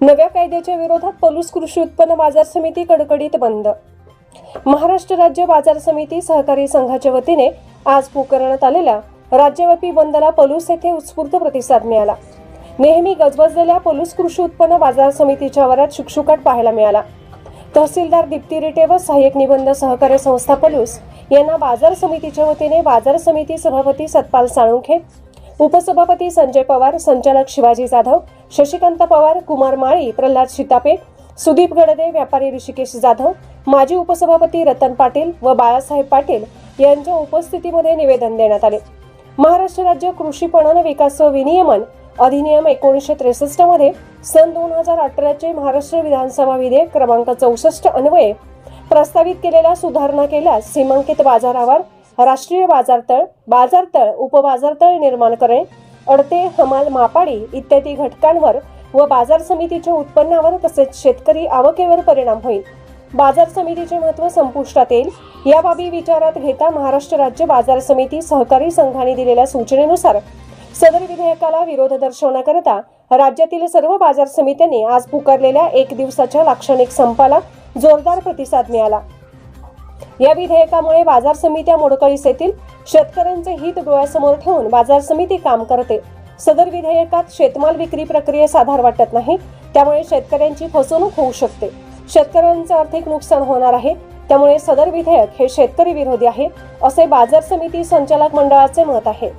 नव्या कायद्याच्या विरोधात पलूस कृषी उत्पन्न बाजार समिती कडकडीत बंद. महाराष्ट्र राज्य बाजार समिती सहकारी संघाच्या वतीने आज पुकारण्यात आलेल्या राज्यव्यापी बंदला पलूस येथे उत्स्फूर्त प्रतिसाद मिळाला. नेहमी गजबजलेल्या पलूस कृषी उत्पन्न बाजार समितीच्या आवारात शुकशुकाट पाहायला मिळाला. तहसीलदार दीप्ती रिटे व सहाय्यक निबंध सहकार्य संस्था पलूस यांना बाजार समितीच्या वतीने बाजार समिती सभापती सतपाल साळुंखे उपसभापती संजय पवार संचालक शिवाजी जाधव शशिकांत पवार कुमार माळी प्रल्हाद शितापे सुदीप गडदे व्यापारी ऋषिकेश जाधव माजी उपसभापती रतन पाटील व बाळासाहेब पाटील यांच्या उपस्थितीमध्ये निवेदन देण्यात आले. महाराष्ट्र राज्य कृषी पणन विकास विनियमन अधिनियम एकोणीसशे त्रेसष्टमध्ये सन दोन हजार अठराचे महाराष्ट्र विधानसभा विधेयक क्रमांक चौसष्ट अन्वये प्रस्तावित केलेल्या सुधारणा केल्यास सीमांकित बाजारावर राष्ट्रीय बाजारतळ बाजारतळ उपबाजारतळ निर्माण करणे अडते हमाल मापाडी इत्यादी घटकांवर व बाजार समितीच्या उत्पन्नावर तसेच शेतकरी आवकेवर परिणाम होईल. बाजार समितीचे महत्त्व संपुष्टात येईल. या बाबी विचारात घेता महाराष्ट्र राज्य बाजार समिती सहकारी संघाने दिलेल्या सूचनेनुसार सदर विधेयकाला विरोध दर्शवण्याकरिता राज्यातील सर्व बाजार समित्यांनी आज पुकारलेल्या एक दिवसाच्या लाक्षणिक संपाला जोरदार प्रतिसाद मिळाला. या विधेयकामुळे बाजार समित्या मोडकळीस येतील. शेतकऱ्यांचे हित डोळ्यासमोर ठेवून बाजार समिती काम करते. सदर विधेयकात शेतमाल विक्री प्रक्रियेस आधार वाटत नाही. त्यामुळे शेतकऱ्यांची फसवणूक होऊ शकते. शेतकऱ्यांचे आर्थिक नुकसान होणार आहे. त्यामुळे सदर विधेयक हे शेतकरी विरोधी आहे असे बाजार समिती संचालक मंडळाचे मत आहे.